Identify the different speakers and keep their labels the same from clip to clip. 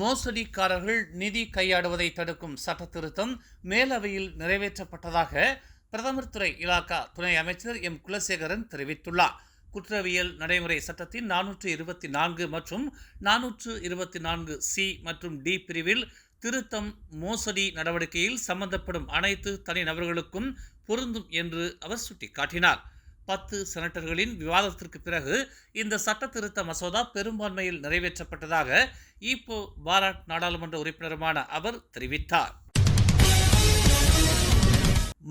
Speaker 1: மோசடிக்காரர்கள் நிதி கையாடுவதை தடுக்கும் சட்ட திருத்தம் மேலவையில் நிறைவேற்றப்பட்டதாக பிரதமர் துறை இலாக்கா துணை அமைச்சர் எம் குலசேகரன் தெரிவித்துள்ளார். குற்றவியல் நடைமுறை சட்டத்தின் நானூற்று இருபத்தி நான்கு மற்றும் நானூற்று இருபத்தி நான்கு சி மற்றும் டி பிரிவில் திருத்தம் மோசடி நடவடிக்கையில் சம்பந்தப்படும் அனைத்து தனிநபர்களுக்கும் பொருந்தும் என்று அவர் சுட்டிக்காட்டினார். பத்து செனட்டர்களின் விவாதத்திற்கு பிறகு இந்த சட்ட திருத்த மசோதா பெரும்பான்மையில் நிறைவேற்றப்பட்டதாக ஈப்போ பாராட் நாடாளுமன்ற உறுப்பினருமான அவர் தெரிவித்தார்.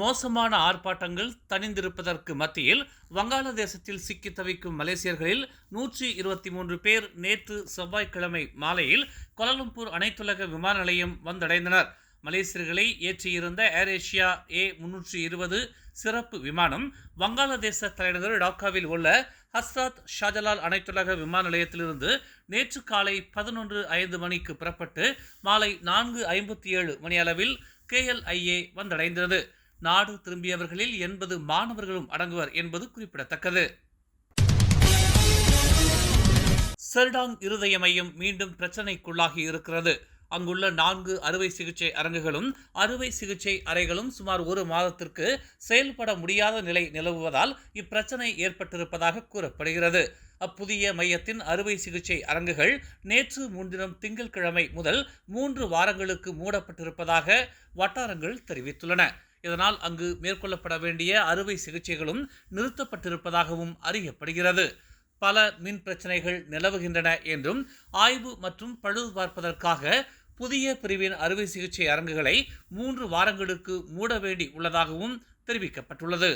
Speaker 1: மோசமான ஆர்ப்பாட்டங்கள் தணிந்திருப்பதற்கு மத்தியில் வங்காளதேசத்தில் சிக்கி தவிக்கும் மலேசியர்களில் நூற்றி இருபத்தி மூன்று பேர் நேற்று செவ்வாய்க்கிழமை மாலையில் கோலாலம்பூர் அனைத்துலக விமான நிலையம் வந்தடைந்தனர். மலேசியர்களை ஏற்றியிருந்த ஏர் ஏஷியா ஏ முன்னூற்றி இருபது சிறப்பு விமானம் வங்காளதேச தலைநகர் டாக்காவில் உள்ள ஹஸ்ரத் ஷாஜலால் அனைத்துலக விமான நிலையத்திலிருந்து நேற்று காலை பதினொன்று ஐந்து மணிக்கு புறப்பட்டு மாலை நான்கு ஐம்பத்தி ஏழு மணி அளவில் கேஎல்ஐஏ வந்தடைந்தது. நாடு திரும்பியவர்களில் எண்பது மாணவர்களும் அடங்குவர் என்பது குறிப்பிடத்தக்கது. செர்டாங் இருதய மையம் மீண்டும் பிரச்சனைக்குள்ளாகி இருக்கிறது. அங்குள்ள நான்கு அறுவை சிகிச்சை அரங்குகளும் அறுவை சிகிச்சை அறைகளும் சுமார் ஒரு மாதத்திற்கு செயல்பட முடியாத நிலை நிலவுவதால் இப்பிரச்சனை ஏற்பட்டிருப்பதாக கூறப்படுகிறது. அப்புதிய மையத்தின் அறுவை சிகிச்சை அரங்குகள் நேற்று முன்தினம் திங்கட்கிழமை முதல் மூன்று வாரங்களுக்கு மூடப்பட்டிருப்பதாக வட்டாரங்கள் தெரிவித்துள்ளன. இதனால் அங்கு மேற்கொள்ளப்பட வேண்டிய அறுவை சிகிச்சைகளும் நிறுத்தப்பட்டிருப்பதாகவும் அறியப்படுகிறது. பல மின் பிரச்சனைகள் நிலவுகின்றன என்றும் ஆய்வு மற்றும் பழுது பார்ப்பதற்காக புதிய பிரிவின் அறுவை சிகிச்சை அரங்குகளை மூன்று வாரங்களுக்கு மூட வேண்டி உள்ளதாகவும் தெரிவிக்கப்பட்டுள்ளது.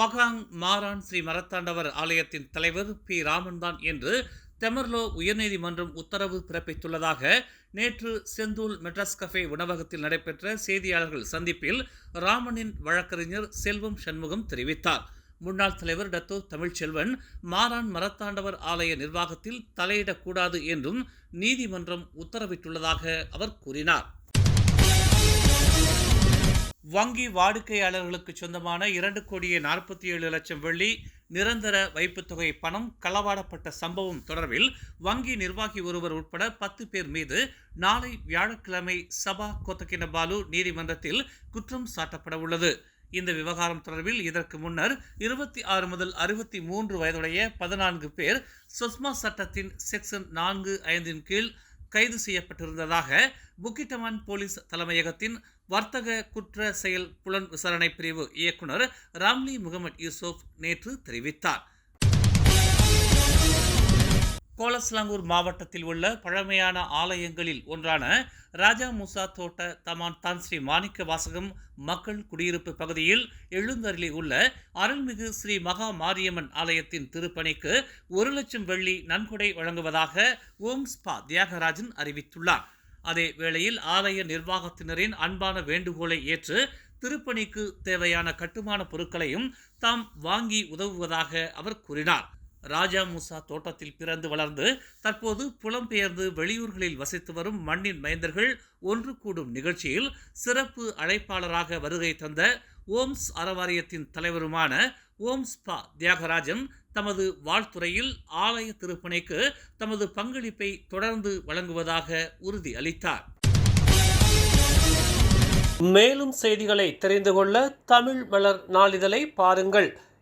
Speaker 1: பகாங் மாரான் ஸ்ரீ மரத்தாண்டவர் ஆலயத்தின் தலைவர் பி. ராமன்தான் என்று தெமர்லோ உயர்நீதிமன்றம் உத்தரவு பிறப்பித்துள்ளதாக நேற்று செந்தூல் மெட்ராஸ் கஃபே உணவகத்தில் நடைபெற்ற செய்தியாளர்கள் சந்திப்பில் ராமனின் வழக்கறிஞர் செல்வம் சண்முகம் தெரிவித்தார். முன்னாள் தலைவர் டத்தோ தமிழ்ச்செல்வன் மாரான் மரத்தாண்டவர் ஆலய நிர்வாகத்தில் தலையிடக்கூடாது என்றும் நீதிமன்றம் உத்தரவிட்டுள்ளதாக அவர் கூறினார். வங்கி வாடிக்கையாளர்களுக்கு சொந்தமான இரண்டு கோடியே நாற்பத்தி ஏழு லட்சம் வெள்ளி நிரந்தர வைப்புத் தொகை பணம் களவாடப்பட்ட சம்பவம் தொடர்பில் வங்கி நிர்வாகி ஒருவர் உட்பட பத்து பேர் மீது நாளை வியாழக்கிழமை சபா கோத்தகினபாலு நீதிமன்றத்தில் குற்றம் சாட்டப்பட உள்ளது இந்த விவகாரம் தொடர்பில் இதற்கு முன்னர் இருபத்தி ஆறு முதல் அறுபத்தி மூன்று வயதுடைய பதினான்கு பேர் சொஸ்மா சட்டத்தின் செக்ஷன் நான்கு ஐந்தின் கீழ் கைது செய்யப்பட்டிருந்ததாக புக்கிட்டமான் போலீஸ் தலைமையகத்தின் வர்த்தக குற்ற செயல் புலன் விசாரணை பிரிவு இயக்குனர் ராம்லி முகமது யூசுப் நேற்று தெரிவித்தார். கோலஸ்லாங்கூர் மாவட்டத்தில் உள்ள பழமையான ஆலயங்களில் ஒன்றான ராஜா முசா தோட்ட தமான் தான் ஸ்ரீ மாணிக்க வாசகம் மக்கள் குடியிருப்பு பகுதியில் எழுந்தருளி உள்ள அருள்மிகு ஸ்ரீ மகா மாரியம்மன் ஆலயத்தின் திருப்பணிக்கு ஒரு லட்சம் வெள்ளி நன்கொடை வழங்குவதாக ஓம் ஸ்பா தியாகராஜன் அறிவித்துள்ளார். அதே வேளையில் ஆலய நிர்வாகத்தினரின் அன்பான வேண்டுகோளை ஏற்று திருப்பணிக்கு தேவையான கட்டுமான பொருட்களையும் தாம் வாங்கி உதவுவதாக அவர் கூறினார். ராஜா மூசா தோட்டத்தில் பிறந்து வளர்ந்து தற்போது புலம்பெயர்ந்து வெளியூர்களில் வசித்து வரும் மண்ணின் மைந்தர்கள் ஒன்று கூடும் நிகழ்ச்சியில் சிறப்பு அழைப்பாளராக வருகை தந்த ஓம்ஸ் அறவாரியத்தின் தலைவருமான ஓம்ஸ் பா. தியாகராஜன் தமது வாழ்த்துறையில் ஆலய திருப்பணிக்கு தமது பங்களிப்பை தொடர்ந்து வழங்குவதாக உறுதி அளித்தார் மேலும் செய்திகளை தெரிந்து கொள்ள தமிழ் மலர் நாளிதழை பாருங்கள்.